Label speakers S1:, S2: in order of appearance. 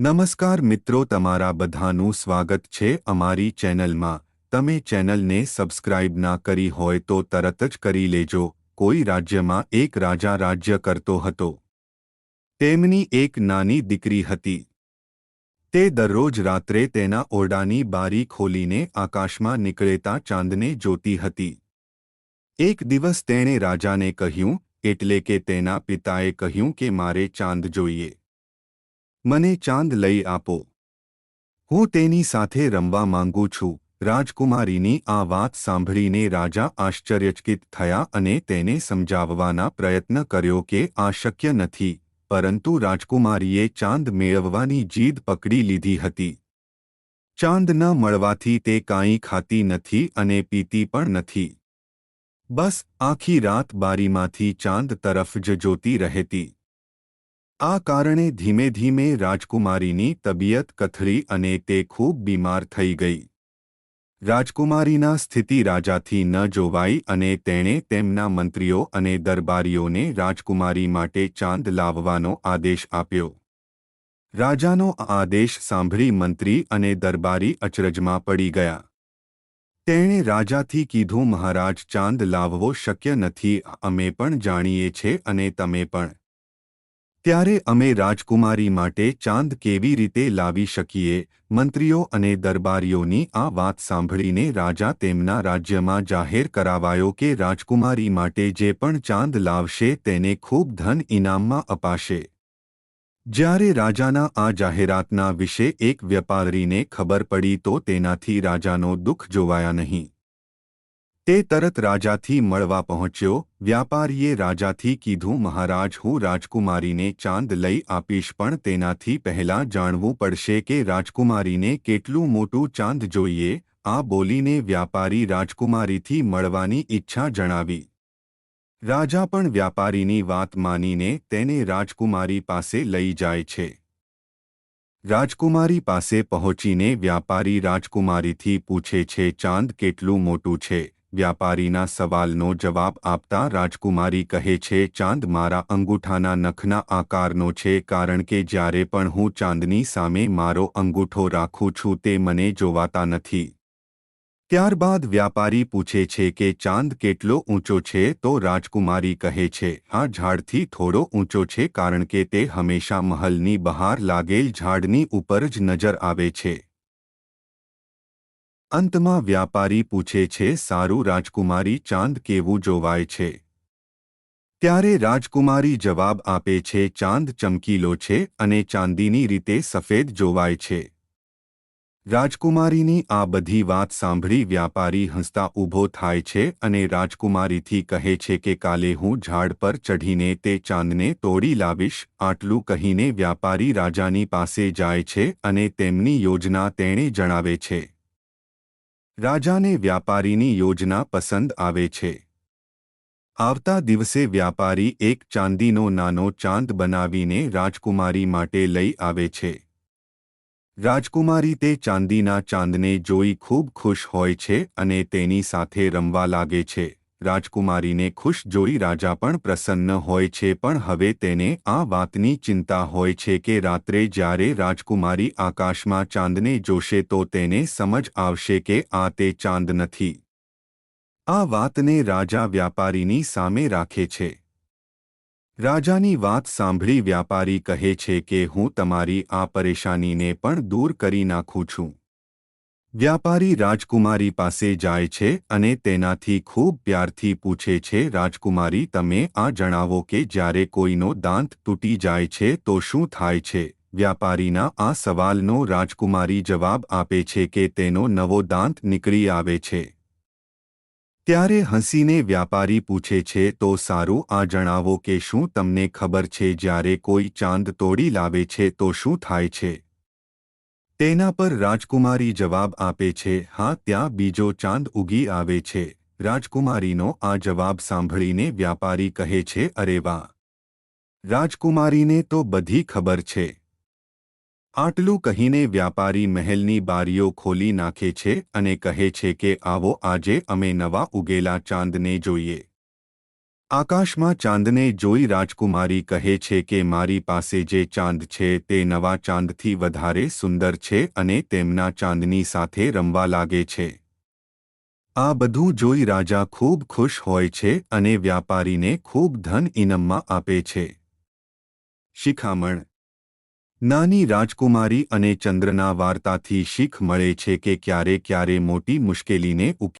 S1: નમસ્કાર મિત્રો, તમારા બધાનું સ્વાગત છે અમારી ચેનલમાં. તમે ચેનલને સબસ્ક્રાઇબ ના કરી હોય તો તરત જ કરી લેજો. કોઈ રાજ્યમાં એક રાજા રાજ્ય કરતો હતો. તેમની એક નાની દીકરી હતી. તે દરરોજ રાત્રે તેના ઓરડાની બારી ખોલીને આકાશમાં નીકળેતા ચાંદને જોતી હતી. એક દિવસ તેણે રાજાને કહ્યું, એટલે કે તેના પિતાએ કહ્યું કે મારે ચાંદ જોઈએ. મને ચાંદ લઈ આપો. હું તેની સાથે રમવા માંગુ છું. રાજકુમારીની આ વાત સાંભળીને રાજા આશ્ચર્યચકિત થયા અને તેને સમજાવવાના પ્રયત્ન કર્યો કે આ શક્ય નથી, પરંતુ રાજકુમારીએ ચાંદ મેળવવાની જીદ પકડી લીધી હતી. ચાંદ ન મળવાથી તે કાંઈ ખાતી નથી અને પીતી પણ નથી. બસ, આખી રાત બારીમાંથી ચાંદ તરફ જ જોતી રહેતી. આ કારણે ધીમે ધીમે રાજકુમારીની તબિયત કથળી અને તે ખૂબ બીમાર થઈ ગઈ. રાજકુમારીના સ્થિતિ રાજાથી ન જોવાઈ અને તેણે તેમના મંત્રીઓ અને દરબારીઓને રાજકુમારી માટે ચાંદ લાવવાનો આદેશ આપ્યો. રાજાનો આદેશ સાંભળી મંત્રી અને દરબારી અચરજમાં પડી ગયા. તેણે રાજાથી કીધું, મહારાજ, ચાંદ લાવવો શક્ય નથી, અમે પણ જાણીએ છે અને તમે પણ. ત્યારે અમે રાજકુમારી માટે ચાંદ કેવી રીતે લાવી શકીએ, મંત્રીઓ અને દરબારીઓની આ વાત સાંભળીને રાજા તેમના રાજ્યમાં જાહેર કરાવાયો કે રાજકુમારી માટે જે પણ ચાંદ લાવશે તેને ખૂબ ધન ઇનામમાં અપાશે. જ્યારે રાજાના આ જાહેરાતના વિશે એક વેપારીને ખબર પડી તો તેનાથી રાજાનો દુઃખ જોવાયા નહીં. તે તરત રાજાથી મળવા પહોંચ્યો. વ્યાપારીએ રાજાથી કીધું, મહારાજ, હું રાજકુમારીને ચાંદ લઈ આપીશ, પણ તેનાથી પહેલાં જાણવું પડશે કે રાજકુમારીને કેટલું મોટું ચાંદ જોઈએ. આ બોલીને વ્યાપારી રાજકુમારીથી મળવાની ઈચ્છા જણાવી. રાજા પણ વ્યાપારીની વાત માનીને તેને રાજકુમારી પાસે લઈ જાય છે. રાજકુમારી પાસે પહોંચીને વ્યાપારી રાજકુમારીથી પૂછે છે, ચાંદ કેટલું મોટું છે? વ્યાપારીના સવાલનો જવાબ આપતા રાજકુમારી કહે છે, ચાંદ મારા અંગૂઠાના નખના આકારનો છે, કારણ કે જ્યારે પણ હું ચાંદની સામે મારો અંગૂઠો રાખું છું, તે મને જોવાતા નથી. ત્યારબાદ વ્યાપારી પૂછે છે કે, ચાંદ કેટલો ઊંચો છે? તો રાજકુમારી કહે છે આ ઝાડથી થોડો ઊંચો છે, કારણ કે તે હંમેશા મહલની બહાર લાગેલ ઝાડની ઉપર જ નજર આવે છે. અંતમાં વ્યાપારી પૂછે છે, સારું રાજકુમારી ચાંદ કેવું જોવાય છે? ત્યારે રાજકુમારી જવાબ આપે છે, ચાંદ ચમકીલો છે અને ચાંદીની રીતે સફેદ જોવાય છે. રાજકુમારીની આ બધી વાત સાંભળી વ્યાપારી હસતા ઊભો થાય છે અને રાજકુમારીથી કહે છે કે, કાલે હું ઝાડ પર ચઢીને તે ચાંદને તોડી લાવીશ. આટલું કહીને વ્યાપારી રાજાની પાસે જાય છે અને તેમની યોજના તેણે જણાવે છે. રાજાને વ્યાપારીની યોજના પસંદ આવે છે. આવતા દિવસે વ્યાપારી એક ચાંદીનો નાનો ચાંદ બનાવીને રાજકુમારી માટે લઈ આવે છે. રાજકુમારી તે ચાંદીના ચાંદને જોઈ ખૂબ ખુશ હોય છે અને તેની સાથે રમવા લાગે છે. રાજકુમારીને ખુશ જોઈ રાજા પણ પ્રસન્ન હોય છે, પણ હવે તેને આ વાતની ચિંતા હોય છે કે રાત્રે જ્યારે રાજકુમારી આકાશમાં ચાંદને જોશે તો તેને સમજ આવશે કે આ તે ચાંદ નથી. આ વાતને રાજા વ્યાપારીની સામે રાખે છે. રાજાની વાત સાંભળી વ્યાપારી કહે છે કે હું તમારી આ પરેશાનીને પણ દૂર કરી નાખું છું. વ્યાપારી રાજકુમારી પાસે જાય છે અને તેનાથી ખૂબ પ્યારથી પૂછે છે, રાજકુમારી, તમે આ જણાવો કે જ્યારે કોઈનો દાંત તૂટી જાય છે તો શું થાય છે? વ્યાપારીના આ સવાલનો રાજકુમારી જવાબ આપે છે કે તેનો નવો દાંત નીકળી આવે છે. ત્યારે હસીને વ્યાપારી પૂછે છે, તો સારું, આ જણાવો કે શું તમને ખબર છે જ્યારે કોઈ ચાંદ તોડી લાવે છે તો શું થાય છે? તેના પર રાજકુમારી જવાબ આપે છે, હા, ત્યાં બીજો ચાંદ ઉગી આવે છે. રાજકુમારીનો આ જવાબ સાંભળીને વ્યાપારી કહે છે, અરે વાહ. રાજકુમારીને તો બધી ખબર છે. આટલું કહીને વ્યાપારી મહેલની બારીઓ ખોલી નાખે છે અને કહે છે કે, આવો, આજે અમે નવા ઉગેલા ચાંદને જોઈએ. આકાશમાં ચાંદને જોઈ રાજકુમારી કહે છે કે મારી પાસે જે ચાંદ છે તે નવા ચાંદથી વધારે સુંદર છે અને તેમના ચાંદની સાથે રમવા લાગે છે. આ બધું જોઈ રાજા ખૂબ ખુશ હોય છે અને વ્યાપારીને ખૂબ ધન ઇનામમાં આપે છે. શિખામણ. નાની રાજકુમારી અને ચંદ્રના વાર્તાથી શીખ મળે છે કે ક્યારે ક્યારે મોટી મુશ્કેલીને ઉકેલ